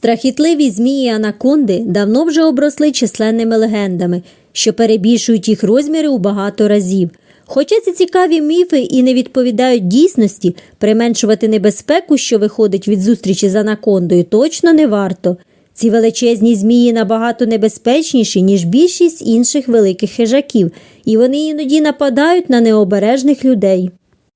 Страхітливі змії анаконди давно вже обросли численними легендами, що перебільшують їх розміри у багато разів. Хоча ці цікаві міфи і не відповідають дійсності, применшувати небезпеку, що виходить від зустрічі з анакондою, точно не варто. Ці величезні змії набагато небезпечніші, ніж більшість інших великих хижаків, і вони іноді нападають на необережних людей.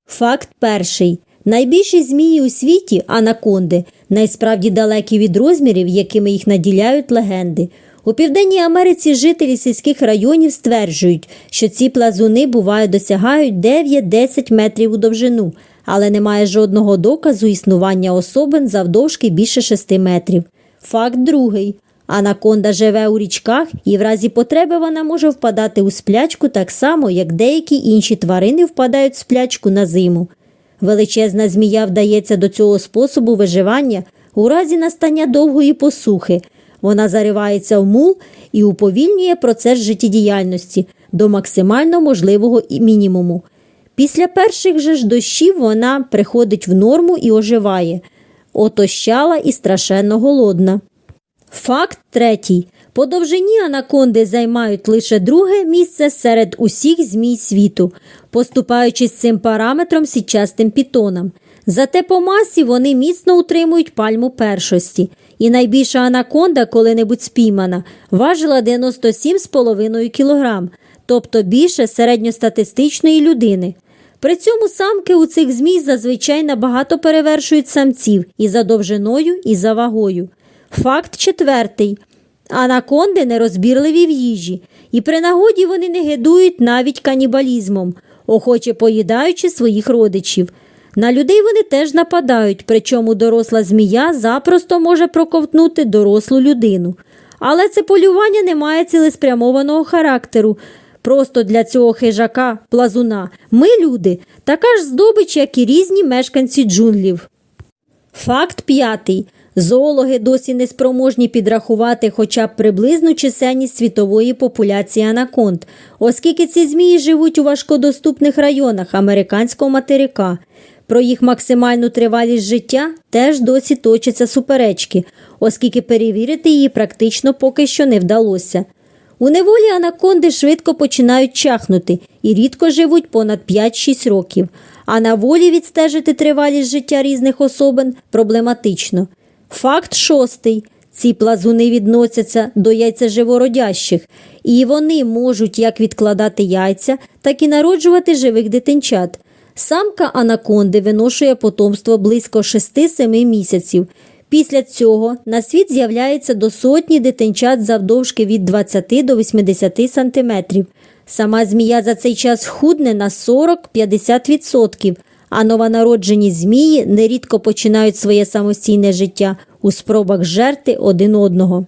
Факт перший. Найбільші змії у світі анаконди, найсправді далекі від розмірів, якими їх наділяють легенди. У Південній Америці жителі сільських районів стверджують, що ці плазуни буває досягають 9-10 метрів у довжину, але немає жодного доказу існування особин завдовжки більше 6 метрів. Факт другий. Анаконда живе у річках і в разі потреби вона може впадати у сплячку так само, як деякі інші тварини впадають в сплячку на зиму. Величезна змія вдається до цього способу виживання у разі настання довгої посухи. Вона заривається в мул і уповільнює процес життєдіяльності до максимально можливого мінімуму. Після перших же ж дощів вона приходить в норму і оживає, отощала і страшенно голодна. Факт третій. По довжині анаконди займають лише друге місце серед усіх змій світу, поступаючись цим параметром січастим пітонам. Зате по масі вони міцно утримують пальму першості. І найбільша анаконда, коли-небудь спіймана, важила 97,5 кг, тобто більше середньостатистичної людини. При цьому самки у цих змій зазвичай набагато перевершують самців і за довжиною, і за вагою. Факт четвертий. Анаконди нерозбірливі в їжі, і при нагоді вони не гидують навіть канібалізмом, охоче поїдаючи своїх родичів. На людей вони теж нападають, причому доросла змія запросто може проковтнути дорослу людину. Але це полювання не має цілеспрямованого характеру. Просто для цього хижака, плазуна, ми люди, така ж здобич, як і різні мешканці джунглів. Факт п'ятий. Зоологи досі не спроможні підрахувати хоча б приблизну чисельність світової популяції анаконд, оскільки ці змії живуть у важкодоступних районах американського материка. Про їх максимальну тривалість життя теж досі точаться суперечки, оскільки перевірити її практично поки що не вдалося. У неволі анаконди швидко починають чахнути і рідко живуть понад 5-6 років, а на волі відстежити тривалість життя різних особин проблематично. Факт шостий. Ці плазуни відносяться до яйцеживородящих, і вони можуть як відкладати яйця, так і народжувати живих дитинчат. Самка анаконди виношує потомство близько 6-7 місяців. Після цього на світ з'являється до сотні дитинчат завдовжки від 20 до 80 сантиметрів. Сама змія за цей час худне на 40-50%, а новонароджені змії нерідко починають своє самостійне життя у спробах жерти один одного.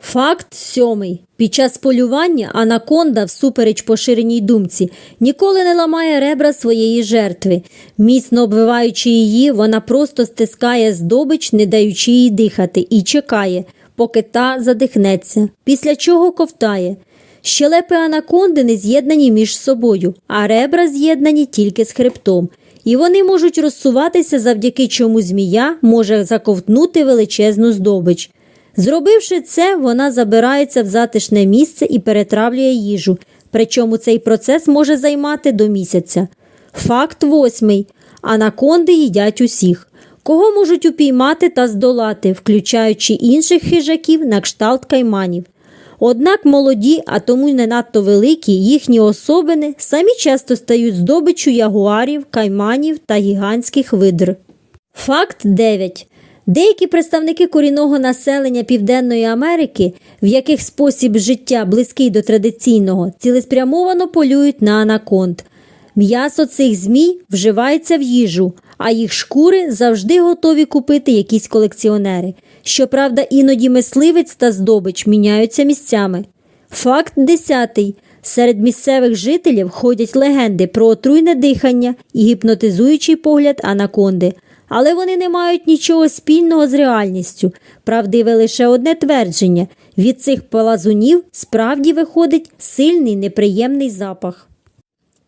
Факт сьомий. Під час полювання анаконда, всупереч поширеній думці, ніколи не ламає ребра своєї жертви. Міцно обвиваючи її, вона просто стискає здобич, не даючи їй дихати, і чекає, поки та задихнеться, після чого ковтає. Щелепи анаконди не з'єднані між собою, а ребра з'єднані тільки з хребтом. І вони можуть розсуватися, завдяки чому змія може заковтнути величезну здобич. Зробивши це, вона забирається в затишне місце і перетравлює їжу, причому цей процес може займати до місяця. Факт восьмий. Анаконди їдять усіх. Кого можуть упіймати та здолати, включаючи інших хижаків на кшталт кайманів. Однак молоді, а тому й не надто великі, їхні особини самі часто стають здобиччю ягуарів, кайманів та гігантських видр. Факт 9. Деякі представники корінного населення Південної Америки, в яких спосіб життя близький до традиційного, цілеспрямовано полюють на анаконд. М'ясо цих змій вживається в їжу, а їх шкури завжди готові купити якісь колекціонери. Щоправда, іноді мисливець та здобич міняються місцями. Факт десятий. Серед місцевих жителів ходять легенди про отруйне дихання і гіпнотизуючий погляд анаконди. Але вони не мають нічого спільного з реальністю. Правдиве лише одне твердження: від цих плазунів справді виходить сильний неприємний запах.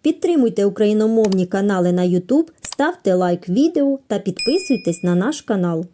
Підтримуйте україномовні канали на YouTube, ставте лайк відео та підписуйтесь на наш канал.